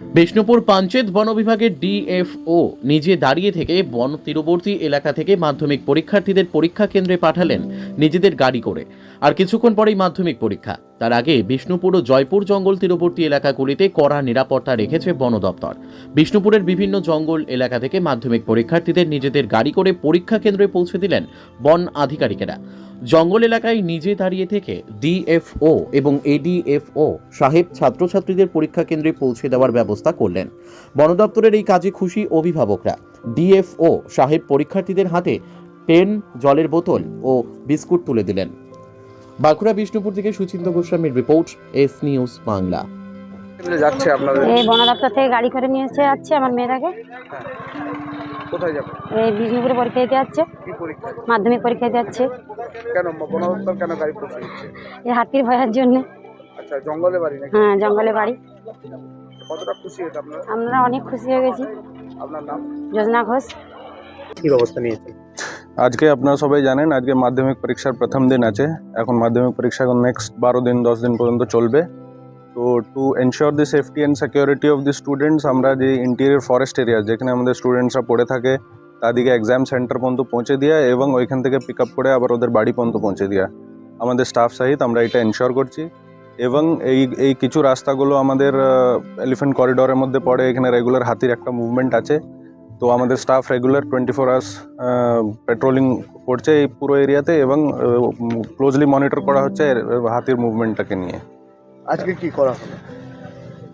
বিষ্ণুপুর পাঞ্চেত বন বিভাগের ডিএফও নিজে দাঁড়িয়ে থেকে বন তীরবর্তী এলাকা থেকে মাধ্যমিক পরীক্ষার্থীদের পরীক্ষা কেন্দ্রে পাঠালেন নিজেদের গাড়ি করে। আর কিছুক্ষণ পরেই মাধ্যমিক পরীক্ষা। তার আগে বিষ্ণুপুর ও জয়পুর জঙ্গল তীরবর্তী এলাকাগুলিতে কড়া নিরাপত্তা রেখেছে বন দপ্তর। বিষ্ণুপুরের বিভিন্ন জঙ্গল এলাকা থেকে মাধ্যমিক পরীক্ষার্থীদের নিজেদের গাড়ি করে পরীক্ষা কেন্দ্রে পৌঁছে দিলেন বন আধিকারিকেরা। জঙ্গল এলাকায় নিজে দাঁড়িয়ে থেকে ডিএফও এবং এডিএফও সাহেব ছাত্রছাত্রীদের পরীক্ষা কেন্দ্রে পৌঁছে দেওয়ার ব্যবস্থা করলেন। বন দপ্তরের এই কাজে খুশি অভিভাবকরা। ডিএফও সাহেব পরীক্ষার্থীদের হাতে পেন, জলের বোতল ও বিস্কুট তুলে দিলেন। বাঁকুড়া বিষ্ণুপুর থেকে সুচিন্ত গোস্বামীর রিপোর্ট এস নিউজ বাংলা। যাচ্ছে আপনাদের? এই বন দপ্তর থেকে গাড়ি করে নিয়ে এসে যাচ্ছে আমার মেয়েটাকে। কোথায় যাবে? এই বিষ্ণুপুরে পরীক্ষা দিতে যাচ্ছে। মাধ্যমিক পরীক্ষা দিতে যাচ্ছে। কেন বন দপ্তর কেন গাড়ি পৌঁছে এই হাতির ভয়ের জন্য। আচ্ছা জঙ্গলে বাড়ি নাকি? হ্যাঁ জঙ্গলে বাড়ি। কতটা খুশি এটা আপনারা? আমরা অনেক খুশি হয়ে গেছি। আপনার নাম? যোজনা ঘোষ। কি ব্যবস্থা নিয়েছেন? আজকে আপনারা সবাই জানেন, আজকে মাধ্যমিক পরীক্ষার প্রথম দিন আছে। এখন মাধ্যমিক পরীক্ষা এখন নেক্সট বারো দিন, দশ দিন পর্যন্ত চলবে। তো to ensure the safety and security of the students আমরা যে ইন্টেরিয়র ফরেস্ট এরিয়া যেখানে আমাদের স্টুডেন্টসরা পড়ে থাকে তাদেরকে এক্সাম সেন্টার পর্যন্ত পৌঁছে দেওয়া এবং ওইখান থেকে পিক আপ করে আবার ওদের বাড়ি পর্যন্ত পৌঁছে দেওয়া আমাদের স্টাফ সহিত আমরা এটা এনশিওর করছি। এবং এই এই কিছু রাস্তাগুলো আমাদের এলিফেন্ট করিডোরের মধ্যে পড়ে, এখানে রেগুলার হাতির একটা মুভমেন্ট আছে। তো আমাদের staff regular twenty four hours patrolling করছে এই পুরো এরিয়াতে এবং ক্লোজলি মনিটর করা হচ্ছে হাতির মুভমেন্টটাকে নিয়ে। আজকে কি করা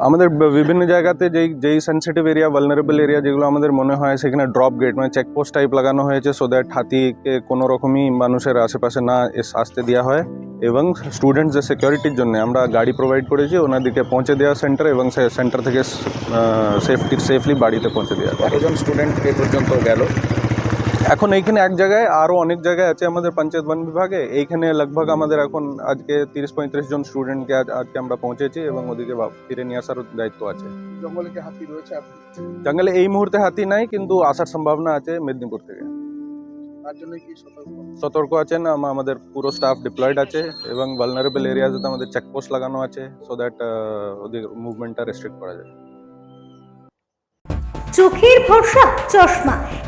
আমাদের বিভিন্ন জায়গাতে যেই যেই সেন্সিটিভ এরিয়া ভালনারেবল এরিয়া যেগুলো আমাদের মনে হয়, সেখানে ড্রপ গেট মানে চেকপোস্ট টাইপ লাগানো হয়েছে সো দ্যাট হাতিকে কোনো রকমই মানুষের আশেপাশে না আসতে দেওয়া হয়। এবং স্টুডেন্টসদের সিকিউরিটির জন্য আমরা গাড়ি প্রোভাইড করেছি ওনাদেরকে পৌঁছে দেওয়া সেন্টার এবং সে সেন্টার থেকে সেফটি সেফলি বাড়িতে পৌঁছে দেওয়া কতজন স্টুডেন্ট এ পর্যন্ত গেল? এখন এইখানে এক জায়গায় আরও অনেক জায়গায় আছে আমাদের পঞ্চায়েত বন বিভাগে। এইখানে লগভগ আমাদের এখন আজকে তিরিশ পঁয়ত্রিশ জন স্টুডেন্টকে আজকে আমরা পৌঁছেছি এবং ওদিকে ফিরে নিয়ে আসার দায়িত্ব আছে। জঙ্গলে হাতি রয়েছে জঙ্গলে এই মুহূর্তে হাতি নাই কিন্তু আসার সম্ভাবনা আছে মেদিনীপুর থেকে। তার জন্য কি সতর্ক? সতর্ক আছেন আমাদের পুরো স্টাফ ডিপ্লয়েড আছে এবং ভালনারেবল এরিয়াতে আমাদের চেকপোস্ট লাগানো আছে সো দ্যাট ওদের মুভমেন্টটা রেস্ট্রিক্ট করা যায়। চোখের ভরসা চশমা।